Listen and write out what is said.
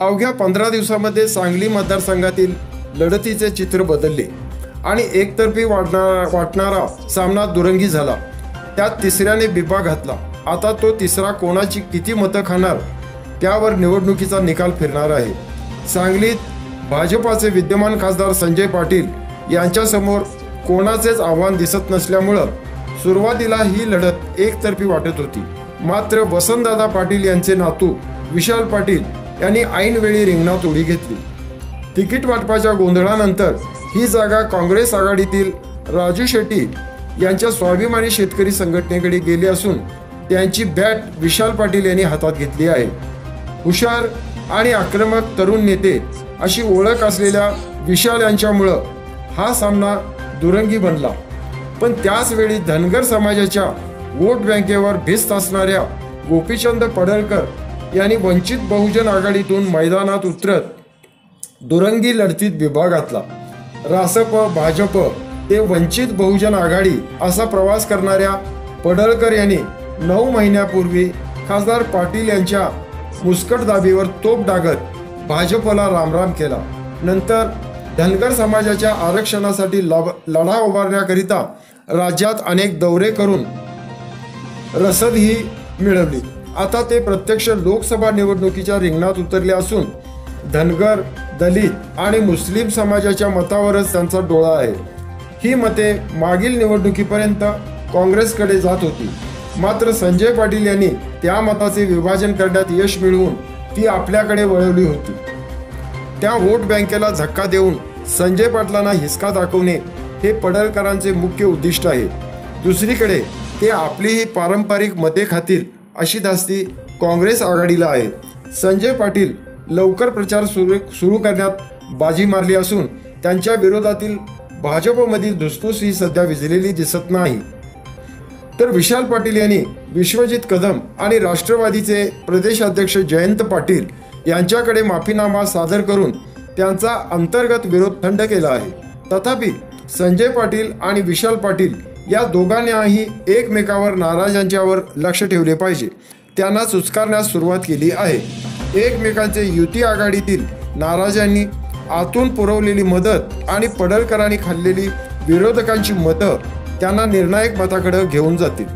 अवघ्या पंधरा दिवसामध्ये सांगली मतदारसंघातील लढतीचे चित्र बदलले आणि एकतर्फी वाढणारा वाटणारा सामना दुरंगी झाला. त्यात तिसऱ्याने बिबा घातला. आता तो तिसरा कोणाची किती मतं खाणार त्यावर निवडणुकीचा निकाल फिरणार आहे. सांगलीत भाजपाचे विद्यमान खासदार संजय पाटील यांच्यासमोर कोणाचेच आव्हान दिसत नसल्यामुळं सुरुवातीला ही लढत एकतर्फी वाटत होती. मात्र वसंतदादा पाटील यांचे नातू विशाल पाटील यांनी ऐनवेळी रिंगणात उडी घेतली. तिकीट वाटपाच्या गोंधळानंतर ही जागा काँग्रेस आघाडीतील राजू शेट्टी यांच्या स्वाभिमानी शेतकरी संघटनेकडे गेली असून त्यांची बॅट विशाल पाटील यांनी हातात घेतली आहे. हुशार आणि आक्रमक तरुण नेते अशी ओळख असलेल्या विशाल यांच्यामुळं हा सामना दुरंगी बनला. पण त्याचवेळी धनगर समाजाच्या वोट बँकेवर भिस्त असणाऱ्या गोपीचंद पडळकर यांनी वंचित बहुजन आघाडीतून मैदानात उतरत दुरंगी लढतीत विभाग घातला. रासप भाजप ते वंचित बहुजन आघाडी असा प्रवास करणाऱ्या पडळकर यांनी नऊ महिन्यापूर्वी खासदार पाटील यांच्या मुस्कट दाबीवर तोप डागत भाजपला रामराम केला. नंतर धनगर समाजाच्या आरक्षणासाठी लढा उभारण्याकरिता राज्यात अनेक दौरे करून रसद ही मिळवली. आता ते प्रत्यक्ष लोकसभा निवडणुकीच्या रिंगणात उतरले असून धनगर दलित आणि मुस्लिम समाजाच्या मतावरच त्यांचा डोळा आहे. ही मते मागील निवडणुकीपर्यंत काँग्रेसकडे जात होती. मात्र संजय पाटील यांनी त्या मताचे विभाजन करण्यात यश मिळवून ती आपल्याकडे वळवली होती. त्या वोट बँकेला धक्का देऊन संजय पाटलांना हिसका दाखवणे हे पडळकरांचे मुख्य उद्दिष्ट आहे. दुसरीकडे ते आपली ही पारंपरिक मते खातील अशी धास्ती काँग्रेस आघाडीला आहे. संजय पाटील लवकर प्रचार सुरू सुरू करण्यात बाजी मारली असून त्यांच्या विरोधातील भाजपमधील धुसफूस ही सध्या विझलेली दिसत नाही. तर विशाल पाटील यांनी विश्वजित कदम आणि राष्ट्रवादीचे प्रदेशाध्यक्ष जयंत पाटील यांच्याकडे माफीनामा सादर करून त्यांचा अंतर्गत विरोध थंड केला आहे. तथापि संजय पाटील आणि विशाल पाटील या दोघांनाही एकमेकावर नाराजांच्यावर लक्ष ठेवले पाहिजे. त्यांना सुस्कारण्यास सुरुवात केली आहे. एकमेकांचे युती आघाडीतील नाराजांनी आतून पुरवलेली मदत आणि पडळकरांनी खाल्लेली विरोधकांची मतं त्यांना निर्णायक मताकडे घेऊन जातील.